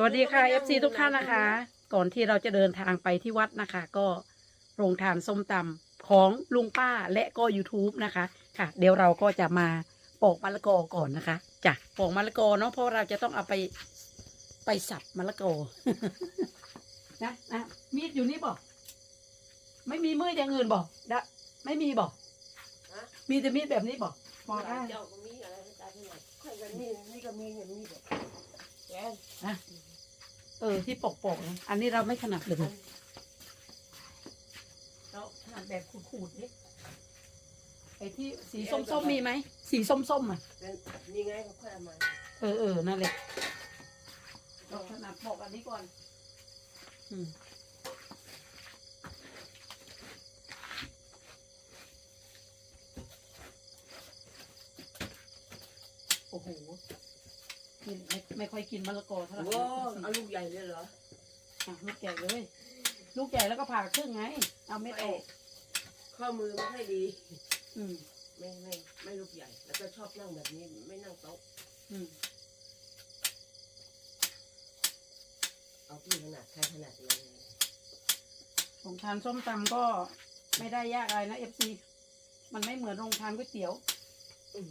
สวัสดีค่ะ FC ทุกท่านนะคะ ก่อนที่เราจะเดินทางไปที่วัดนะคะ ก็โรงทานส้มตำของลุงป้าและก็ YouTube นะคะค่ะ เดี๋ยวเราก็จะมาปอกมะละกอก่อนนะคะจ้ะปอกมะละกอเนาะเพราะเราจะต้องเอาไปไปสับมะละกอนะนะมีดอยู่นี่บอกไม่มีมืออย่างอื่นบอกดะไม่มีบอกฮะมีแต่มีดแบบนี้บอกปอกได้เจ้าก็มีอะไรตายที่ไหนค่อยกันมีนี่ก็มีอย่างนี้แบบแกนนะ เออที่ปอกปอกๆนะอันนี้เราไม่ถนัดเลยเราถนัดแบบขูดๆนี่ไอ้ที่สีส้มๆมีไหมสีส้มๆอะแล้วนี่ไงเขาค่อยเอามาเออเออนั่นแหละเราถนัดปอกอันนี้ก่อน อืมโอ้โห กินไม่ไม่ค่อยกินมะละกอเท่าไหร่โว้เอาลูกใหญ่เลยเหรออะลูกใหญ่เลย ลูกใหญ่แล้วก็ผ่าครึ่งไง เอาเม็ดออกข้อมือไม่ค่อยดี อืม ไม่ไม่ไม่ลูกใหญ่ แล้วก็ชอบนั่งแบบนี้ไม่นั่งโต๊ะอืม เอาพี่ขนาดใครขนาดเลยของทานส้มตำก็ไม่ได้ยากอะไรนะเอฟซีมันไม่เหมือนโรงทานก๋วยเตี๋ยว อืม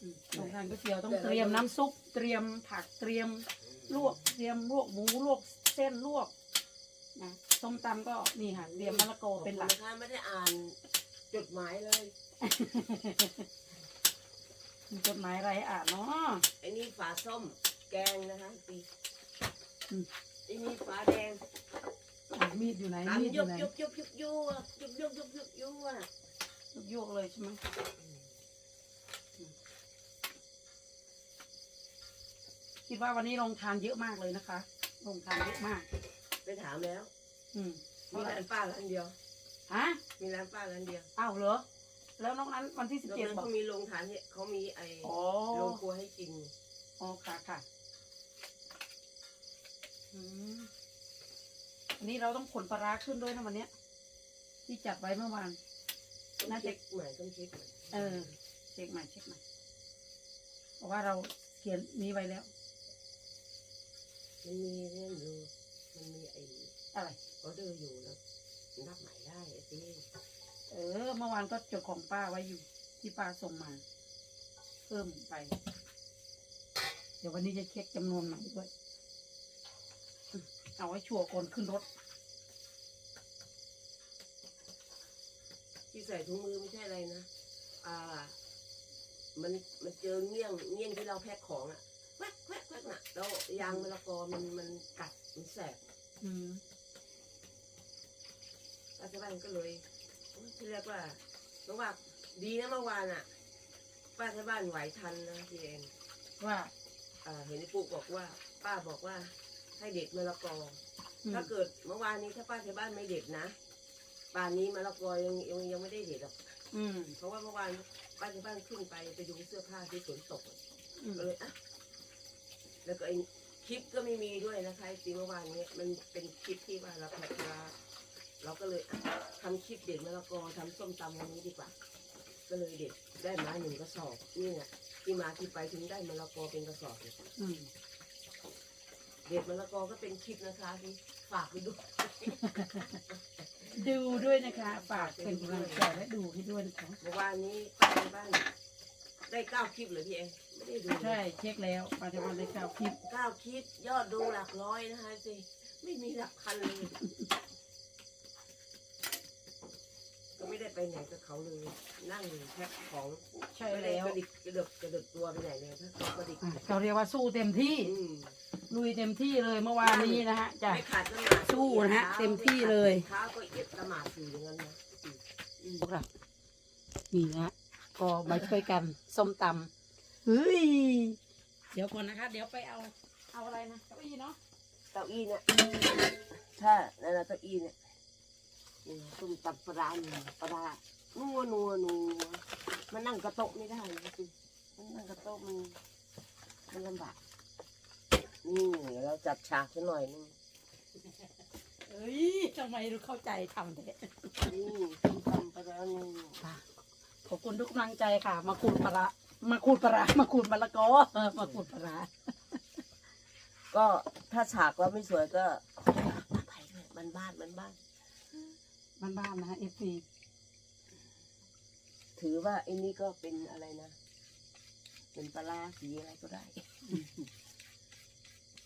อืมโรงทานก๋วยเตี๋ยวต้องเตรียมน้ำซุป เตรียมผักเตรียมลวกเตรียมลวกหมูลวกเส้นลวกนะส้มตำก็นี่ค่ะเตรียมมะละกอเป็นหลักขอบคุณนะคะไม่ได้อ่านจดหมายเลยมีจดหมายอะไรอ่านเนาะไอ้นี่ฝาส้มแกงนะคะปีอืมไอ้นี่ฝาแดงอะมีดอยู่ไหนตามมีดอยุยู่บไหนยุบยุบยุบยุบยุบยุบยุบยุบยุบอะโยกเลยใช่ไหม คิดว่าวันนี้โรงทานเยอะมากเลยนะคะโรงทานเยอะมาก ไปถามแล้ว อืมมีร้านป้าร้านเดียว ฮะ มีร้านป้าร้านเดียว อ้าวเหรอ แล้วน้องนั้นวันที่สิบแล้วเจ็ดนั้นบอกเขามีโรงทานให้เขามีไอ้อ๋อโรงครัวให้กิน อ๋อค่ะค่ะอืมอันนี้เราต้องขนปลาร้าขึ้นด้วยนะวันเนี้ย ที่จัดไว้เมื่อวานต้องน่าจะเช็คใหม่ต้องเช็คใหม่เออ เช็คใหม่เช็คใหม่เพราะว่าเราเขียนนี้ไว้แล้ว มันมีเรื่องอยู่มันมีไอ้อะไร ออเดอร์อยู่แล้วนับใหม่ได้ไอ้สิเออ เมื่อวานก็จดของป้าไว้อยู่ ที่ป้าส่งมา เพิ่มไป เดี๋ยววันนี้จะเช็คจำนวนใหม่ด้วยอืมเอาไว้ชัวร์ก่อนขึ้นรถ ที่ใส่ถุงมือไม่ใช่อะไรนะ อ่า มันมันเจอเงี้ยงเงี้ยงที่เราแพ็คของอะ แวกแวกแวกน่ะแล้วยางมะละกอมันมันกัดมันแสบอืมรัฐบาลก็เลยที่เรียกว่าเมื่อวาดีนะเมื่อวานอะป้าที่บ้านไหวทันนะพี่เองว่าอ่าเห็นไอ้ปุ๊กบอกว่า ป้าบอกว่าให้เด็ดมะละกออถ้าเกิดเมื่อวานนี้ถ้าป้าที่บ้านไม่เด็ดนะป่านนี้มะละกอยังยังยังไม่ได้เด็ดหรอก อืม เพราะว่าเมื่อวานป้าที่บ้านขึ้นไปไปดูเสื้อผ้าที่ฝนตกอืม ก็เลยอะ แล้วก็ไอ้คลิปก็ไม่มีด้วยนะคะไอ้ปีเมื่อวานนี้มันเป็นคลิปที่ว่าเราแพ็คมาเราก็เลยอะทำคลิปเด็ดมะละกอทำส้มตำวันนี้ดีกว่า ก็เลยเด็ดได้มาหนึ่งกระสอบนี่ไงที่มาที่ไปถึงได้มะละกอเป็นกระสอบเนี่ยอืมเด็ดมะละกอก็เป็นคลิปนะคะที่ฝากไปดูดูด้วยนะคะ ฝากเป็นกำลังใจและดูให้ด้วยนะคะ เมื่อวานนี้ป้าในบ้าน ได้เก้าคลิปเหรอพี่เองไม่ได้ดูใช่เช็คแล้วปัจจุบันได้ข่าวคลิปเก้าคลิปยอดดูหลักร้อยนะคะสิไม่มีหลักพันเลย ก็ไม่ได้ไปไหนกับเขาเลย นั่งแพ็คของใช่ไม่ได้แล้วกระดิกกระเดกกระเดิกตัวไปไหนเลยถ้าเขากระดิกอะเราเรียกว่าสู้เต็มที่ อืม ลุยเต็มที่เลยเมื่อวานนี้นะฮะจ้ะ ไม่ขาดละหมาดสู้นะฮะเต็มที่เลย เท้าก็เอียดละหมาดอยู่อย่างนั้นนะอืม พวกเรานี่นะฮะ ก็มาช่วยกันส้มตำเฮ้ยเดี๋ยวก่อนนะคะ เดี๋ยวไปเอาเอาอะไรนะเก้าอี้เนาะเก้าอี้เนี่ยถ้านั่นนะเก้าอี้เนี่ยนี่ตุ้มตับปลาร้าหนึ่งปลาร้านัวนัวนัวมันนั่งกระโต๊ะไม่ได้นะสิมันนั่งกระโต๊ะมันมันลำบากนี่เราจัดฉากซะหน่อยนึงเอ้ยทำไมรู้เข้าใจทำเถอะนี่ตุ้มตำปลาร้านี่ ขอบคุณทุกกำลังใจค่ะ มาขูดปลาร้ามาขูดปลาร้ามาขูดมะละกอเออมาขูดปลาร้าก็ก็ถ้าฉากเราไม่สวยก็ขอโทษอภัยด้วยมันบ้านมันบ้านบ้านๆนะฮะ FC ถือว่าไอ้นี่ก็เป็นอะไรนะเป็นปลาร้าสีอะไรก็ได้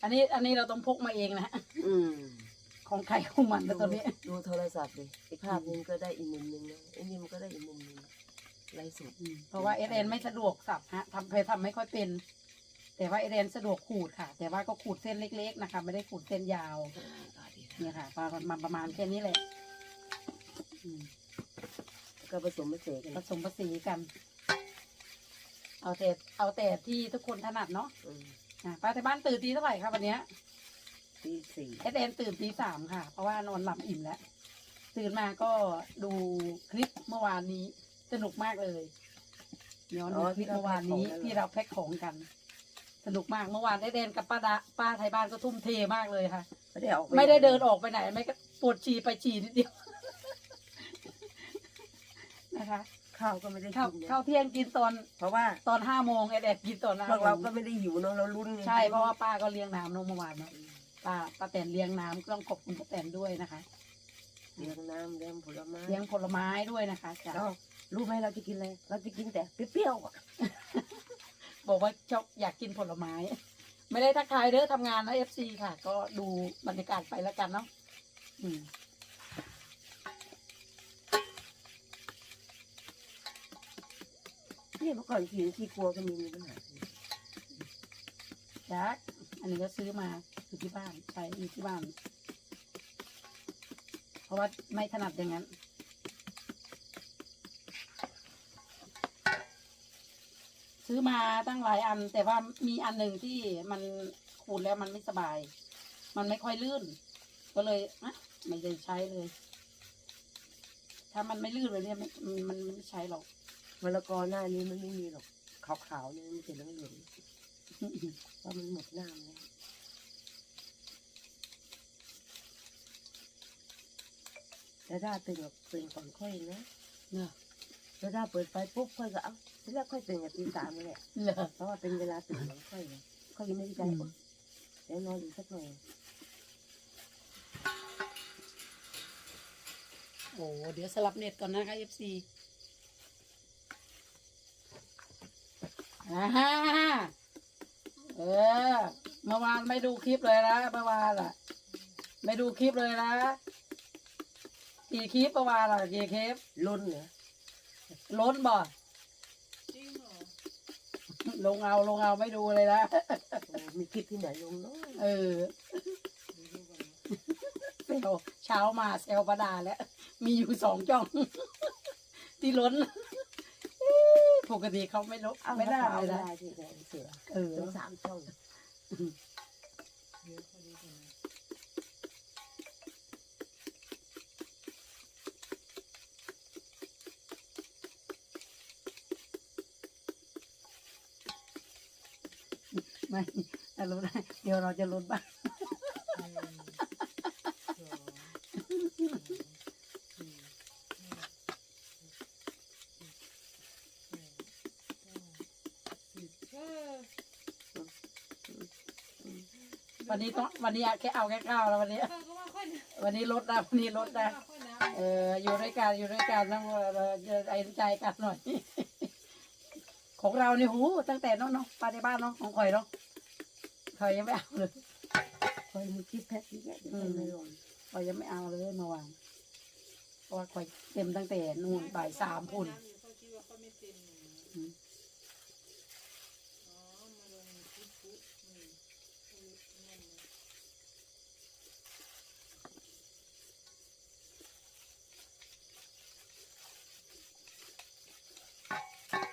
อันนี้อันนี้เราต้องพกมาเองนะฮะอืมของใครของมันนะตอนนี้ ดูโทรศัพท์ดิไอ้ภาพนึงก็ได้อีกมุมนึงนะไอ้นี่มันก็ได้อีกมุมนึง ไรสุดอืมเพราะว่าเอเนไม่สะดวกสับฮะทำเพยทำไม่ค่อยเป็น แต่ว่าเอเนสะดวกขูดค่ะ แต่ว่าก็ขูดเส้นเล็ก ๆ นะคะ ไม่ได้ขูดเส้นยาวเนี่ยค่ะประมาณประมาณแค่นี้แหละอืมก็ผสมผสานกันผสมผสานกัน เอาแต่เอาแต่ที่ทุกคนถนัดเนาะอืมอะป้าที่บ้านตื่นตีเท่าไหร่ครับวันเนี้ยที่สี่เอเนตื่นตีสามค่ะ เพราะว่านอนหลับอิ่มแล้ว ตื่นมาก็ดูคลิปเมื่อวานนี้ สนุกมากเลยย้อนดูคลิปเมื่อวานนี้ที่เราแพ็คของกัน สนุกมากเมื่อวานเอเดนกับป้าดาป้าไทยบ้านก็ทุ่มเทมากเลยค่ะ ไม่ได้ออกปไม่ได้เดินออกไปไหน ไม่ก็ปวดฉี่ไปฉี่นิดเดียว นะคะข้าวก็ไม่ได้ข้าวกินนะข้าวเที่ยงกินตอนเพราะว่าตอนห้าโมงเอเดนกินตอนห้าพวกโมเรางก็ไม่ได้หิวเนาะเราลุ้นไงใช่เพราะว่าป้าก็เลี้ยงน้ำเนอะเมื่อวานเนาะป้าป้าแตนเลี้ยงน้ำก็ต้องขอบคุณป้าแตนด้วยนะคะ เลี้ยงน้ำเลี้ยงผลไม้เลี้ยงผลไม้ด้วยนะคะจ้ะแล้ว รู้ไหมเราจะกินอะไรเราจะกินแต่เปรี้ยวๆบอกว่าชอบอยากกินผลไม้ ไม่ได้ทักทายเด้อทำงานนะเอฟซีค่ะ ก็ดูบรรยากาศไปแล้วกันเนาะอืมเนี่ยเมื่อก่อนขี่ขี่กลัวก็มีมีปัญหาจักอันนี้ก็ซื้อมาอยู่ที่บ้านใช้อยู่ที่บ้าน เพราะว่าไม่ถนัดอย่างนั้น ซื้อมาตั้งหลายอัน แต่ว่ามีอันหนึ่งที่มันขูดแล้วมันไม่สบาย มันไม่ค่อยลื่น ก็เลยอะไม่ได้ใช้เลย ถ้ามันไม่ลื่นเลยเนี่ยมันมันมันไม่ใช้หรอกมะละกอหน้านี้มันไม่มีหรอกขาวๆเนี่ยมันจะเหลืองๆเพราะมันหมดน้ำแล้วแต่ถ้าตื่นกับตื่นก่อนค่อยนะเนอะ แล้วถ้าเปิดไฟปุ๊บค่อยก็เอ้าทีแรกค่อยตื่นกับตีสามนั่นแหละเหรอเพราะว่าเป็นเวลาตื่นของค่อยไงค่อยยังไม่ได้ใจอืมอดเดี๋ยวนอนอีกสักหน่อยโอ้เดี๋ยวสลับเน็ตก่อนนะคะ FC อ่าฮะเออเมื่อวานไม่ดูคลิปเลยนะเมื่อวานอะ ไม่ดูคลิปเลยนะกี่คลิปเมื่อวานอะกี่คลิปล้นเหรอ ล้นบ่ลงเอาลงเอาไม่ดูเลยนะ โอ้มีคลิปที่ไหนลงเนาะเออเซลเช้ามาเซลประดาแล้ว มีอยู่สองจ่อง ที่ล้นเอ๊ะปกติเขาไม่ลบเอาไม่ได้เอาเลยได้นะที่ไหนเสือเออ ถึงสามช่องไม่ถ้าลดได้เดี๋ยวเราจะลดบ้างวันนี้ต้องวันนี้แค่เอาแค่ข้าวแล้ววันนี้ วันนี้ลดนะวันนี้ลดนะเอออยู่ด้วยกันอยู่ด้วยกันต้องไอ้ใจกันหน่อย ของเราเนี่ยหูตั้งแต่น้องเนาะปในบ้านเนาะของข่อยเนาะ ข่อยยังไม่เอาเลยคอยมีคลิปแพ็คเยอะๆเดี๋ยวค่อยไม่ลงข่อยยังไม่เอาเลยเมื่อวานเพราะว่าข่อยเต็มตั้งแต่นู่นบ่ายสามพุ่นอืม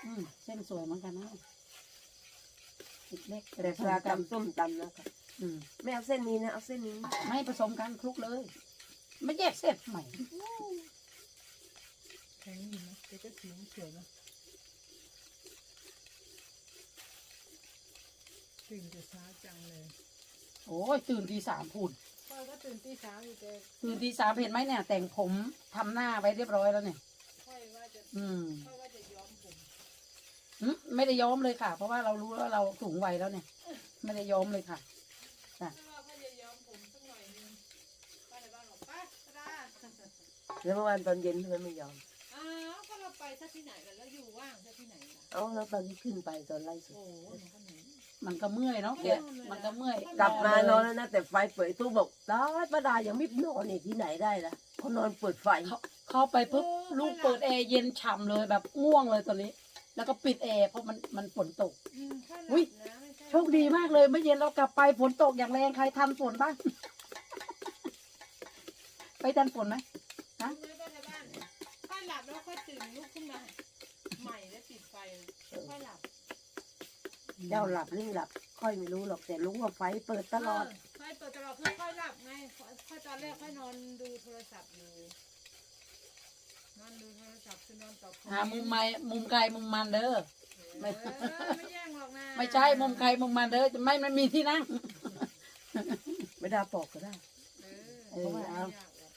อืมเส้นสวยเหมือนกันนะ เล็กๆแต่ปลากันตำส้มตำนะคะอืมไม่เอาเส้นนี้นะเอาเส้นนี้ ไม่ผสมกันคลุกเลย ไม่แยกเส้นใหม่แข็งอยู่นะแต่ก็สีมันสวยนะตื่นแต่เช้าจังเลยโอ้ยตื่นทีสามพูนพ่อก็ตื่นตีสามอยู่แต่ตื่นทีสามเห็นไหมเนี่ย แต่งผมทำหน้าไว้เรียบร้อยแล้วเนี่ยค่อยว่าจะอืมค่อยว่าจะย้อมผม หึไม่ได้ย้อมเลยค่ะ เพราะว่าเรารู้ว่าเราสูงวัยแล้วเนี่ย ไม่ได้ย้อมเลยค่ะจ้ะถ้าว่าเขาจะย้อมผมสักหน่อยนึงป้าในบ้านบอกป้ากระดาษแล้วเมื่อวานตอนเย็นทำไมไม่ยอมอ้าวก็เราไปซะที่ไหนล่ะแล้วอยู่ว่างซะที่ไหนล่ะเอ้าแล้วตอนที่ขึ้นไปตอนไล่สดโอ้โหหนูก็หนีมันก็เมื่อยเนาะเนี่เนี่ยยมันก็เมื่อยกลับมานเลอนยแล้วนะแต่ไฟเปิดตู้บอกตายป้าดายังไม่นอนอีกที่ไหนได้ล่ะเขานอนเปิดไฟ เข้าไปปุ๊บลูกเปิดแอร์เย็นฉ่ำเลยแบบง่วงเลยตอนนี้ แล้วก็ปิดแอร์เพราะมันมันฝนตกอืมถ้าหลับอุ๊ยนะไม่ใช่โชคดีมากเลยเมื่อเย็นเรากลับไปฝนตกอย่างแรงใครทันฝนบ้าง ไปทันฝนไหมฮะรู้ไหมป้าในบ้านค่อยหลับแล้วค่อยตื่นลุกขึ้นมาใหม่แล้วปิดไฟค่อยหลับเจ้าหลับหรือหลับ ค่อยไม่รู้หรอกแต่รู้ว่าไฟเปิดตลอด เค่อยเปิดตลอดเพื่อค่อยหลับไงค่อยตอนแรกค่อยนอนดูโทรศัพท์อยู่ นอนดูโทรศัพท์คือนอนตอบคอมหาเมนต์มุมไม้มุมไกลมุมมันเด้อไม่เออไม่แย่งหรอกนะไม่ใช่มุมไกลมุมมันเด้อจะไม่มันมีที่นั่ง ไม่ได้ปอกก็ได้ เออเออไม่ยากหรอก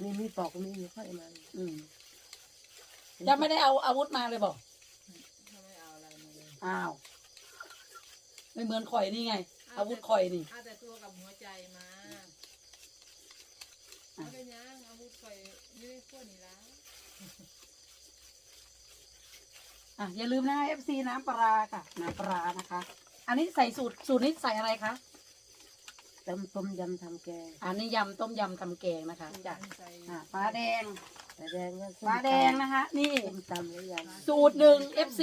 มีมีปอกก็มีมีค่อยมาอืมจะไม่ได้เอาอาวุธมาเลยบอกถ้าไม่เอาอะไรมาเลยอ้าวไม่เหมือนข่อยนี่ไง อาวุธข่อยนี่ เอาแต่ตัวกับหัวใจมาเอาไปยังอาวุธข่อย ยืดขั้วนี่ละอะอย่าลืมนะ FC น้ำปลาร้าค่ะ น้ำปลาร้านะคะ อันนี้ใส่สูตรสูตรนี้ใส่อะไรคะตำต้มยำทำแกงอันนี้ยำต้มยำทำแกงนะคะจ้ะใส่อะฟ้าแดงแต่แดงก็ส้มฟ้าแดงนะคะ นี่ ส้มตำแล้วยำสูตรหนึ่ง FC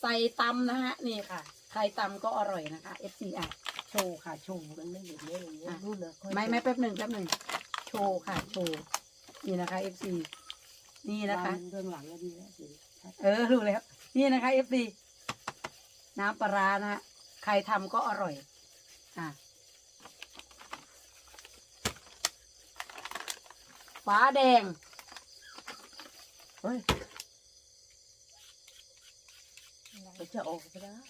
ใส่ตำนะฮะนี่ค่ะ ใครตำก็อร่อยนะคะ FC อะโชว์ค่ะโชว์มันไม่เห็นเนี่ยอย่างเงี้ยอะ นู่นนะค่อยไม่ไม่แป๊บหนึ่งแป๊บหนึ่งโชว์ค่ะโชว์ นี่นะคะ FC นี่นะคะวางเบื้องหลังก็ดีแล้วสิชัดเออรู้แล้ว นี่นะคะ FC น้ำปลาร้านะฮะใครทำก็อร่อย อะฟ้าแดง เฮ้ยมันจะออกไปแล้ว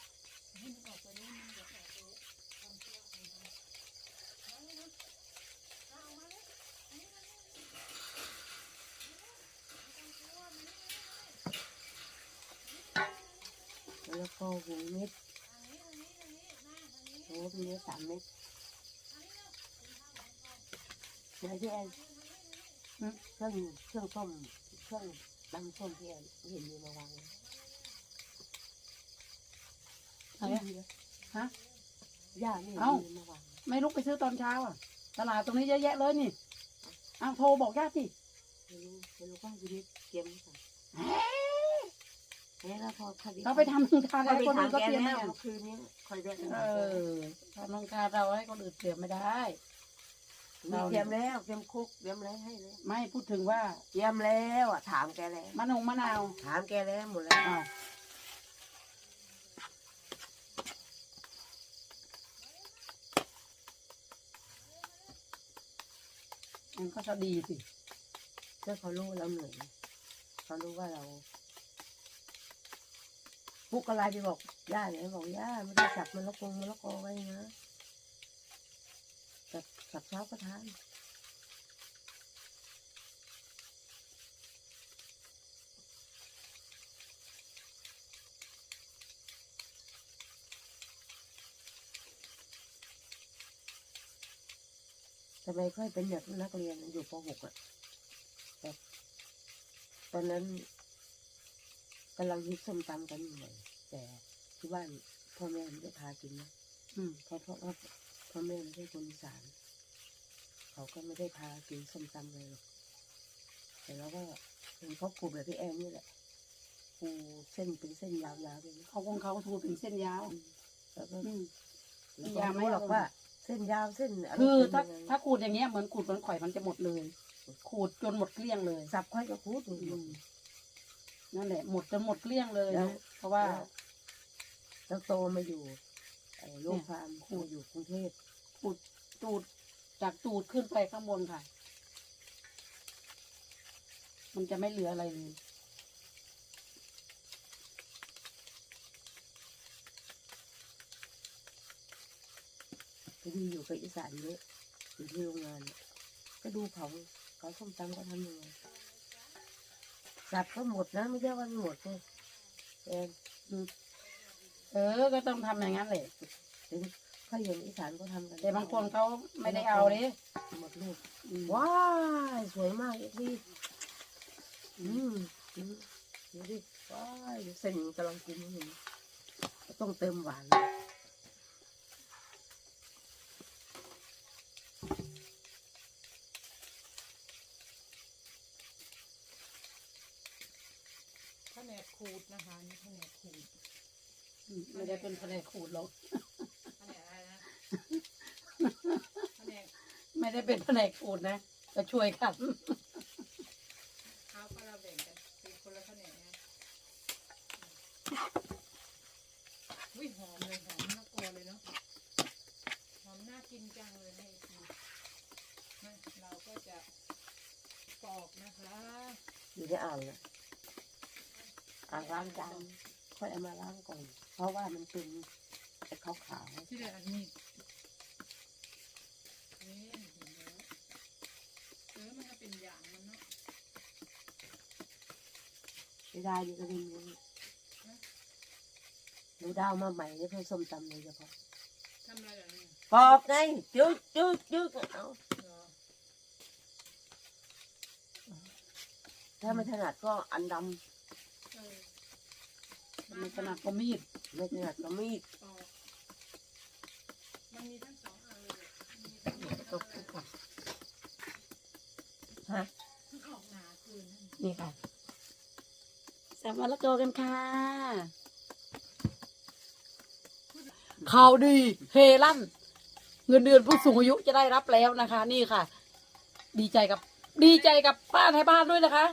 แล้วก็หูเม็ดโอ้ทีนี้สามเม็ดไหนพี่แอนอืมเครื่องเครื่องต้มเครื่องตำส้มพี่แอนเห็นมีมาวางไว้ไหนอะฮะย่านี่เอ้ามีมาวางไม่ลุกไปซื้อตอนเช้าอะตลาดตรงนี้เยอะแยะเลยนี่อ้าวโทรบอกญาติสิไม่รู้ไม่รู้ก็ชีวิตเตรียมไว้ ก่อนแล้วพอคดีเราไปทำทานเขาอะไรไปคนอื่นทำก็แกเตรียมแล้ให้วกันเมื่อคืนนี้คอยแวะเออทำนงคาเราให้คนอื่นเตรียมไม่ได้มีเตรียมแล้วเตรียมคุกเตรียมอะไรให้แล้วไม่พูดถึงว่าเตรียมแล้วอะถามแกแล้วมะนงมะนาวถามแกแล้วหมดแล้วอ้าวมันก็จะดีสิถ้าเขารู้เราเหนื่อยเขารู้ว่าเราุกอะไรไปบอกย่าเลยบอกย่าไม่ได้จับมันละกงมันละกอไว้นะจับจับเช้าก็ทานทำไมค่อยเป็นแบบนักเรียนอยู่ป .6 อะแบบตอนนั้น กำลังฮิตส้มตำกันอยู่เลยแต่ที่บ้านพ่อแม่ไม่ได้พากินนะอืมเพราะเพราะว่าพ่อแม่ไม่ใช่คนอีสานเขาก็ไม่ได้พากินส้มตำเลยหรอกแต่เราก็เห็นเขาขูดแบบพี่แอนนี่แหละขูดเส้นเป็นเส้นยาวๆเลยนะเขาคงเขาทูเป็นเส้นยาวแล้วก็อืมแล้วยาก็วไหมไม่หรอกว่า เส้นยาวเส้นอะไรคือถ้าเป็นยังไงถ้าขูดอย่างเงี้ยเหมือนขูดเหมือนข่อยมันจะหมดเลย ขูดจนหมดเกลี้ยงเลยสับค่อยก็ขูดดูอืม นั่นแหละหมดจนหมดเกลี้ยงเลยแล้ว นะเพราะว่า แล้วโตมาอยู่ไอ้โรงฟาร์มครูมาอยู่กรุงเทพขูดตูดจากตูดขึ้นไปข้างบนค่ะ มันจะไม่เหลืออะไรเลย พอดีอยู่กับอีสานเยอะอยู่ที่โรงงานเนี่ยก็ดูเขาเขาส้มตำก็ทำยังไง สับก็หมดนะไม่ใช่ว่าไม่หมดเลยแอนเออ ก็ต้องทำอย่างนั้นแหละถึงขค่อยเห็นอีสานเขาทำกันแต่บางคนเขาไม่ได้เอาเลยหมดลูกอืมว้ายสวยมากอีกทีอืมอืมดูดิว้ายเส้นกำลังกินอยู่ต้องเติมหวาน นกขูดนะคะนี่แผนกขูดอืมไม่ได้เป็นแผนกขูดหรอก แผนกอะไรนะแผนกไม่ได้เป็นแผนกขูดนะจะช่วยกันเอาก็เราแบ่งกันเป็นคนละแผนกนะวิหอมเลยหอมน่ากลัวเลยเนาะหอมน่ากินจังเลยให้ทีนะเราก็จะปอกนะคะอยู่ในอ่างนะ อ่างล้างจานค่อยเอามาล้างก่อน เพราะว่ามันเป็นไอ้ขาวขาวที่เหลืออันนี้นี่เห็นแล้วเออมันก็เป็นอย่างมันเนาะๆไม่ได้นี่ก็เป็นอย่างนี้หนูดาวมาใหม่เนี่ยเพื่อส้มตำเลยเฉพาะทำอะไรแบบนี้ปอกไงจึ๊กจึ๊กจึ๊กเอาเหรอถ้าไม่ถนัดก็อันด เออมันขนาดก็มีดำไม่ถนัดก็มีดปอกมันมีทั้งสองอันเลยมีทั้งมีดตทั้งกอะไรก่อนฮะมันออกหนาเกินนั่นนี่ค่ะแซมมะละกอกันค่ะ ข่าวดีเฮลั่น เงินเดือนผู้สูงอายุจะได้รับแล้วนะคะ นี่ค่ะ ดีใจกับ ดีใจกับป้าไทยบ้านด้วยนะคะ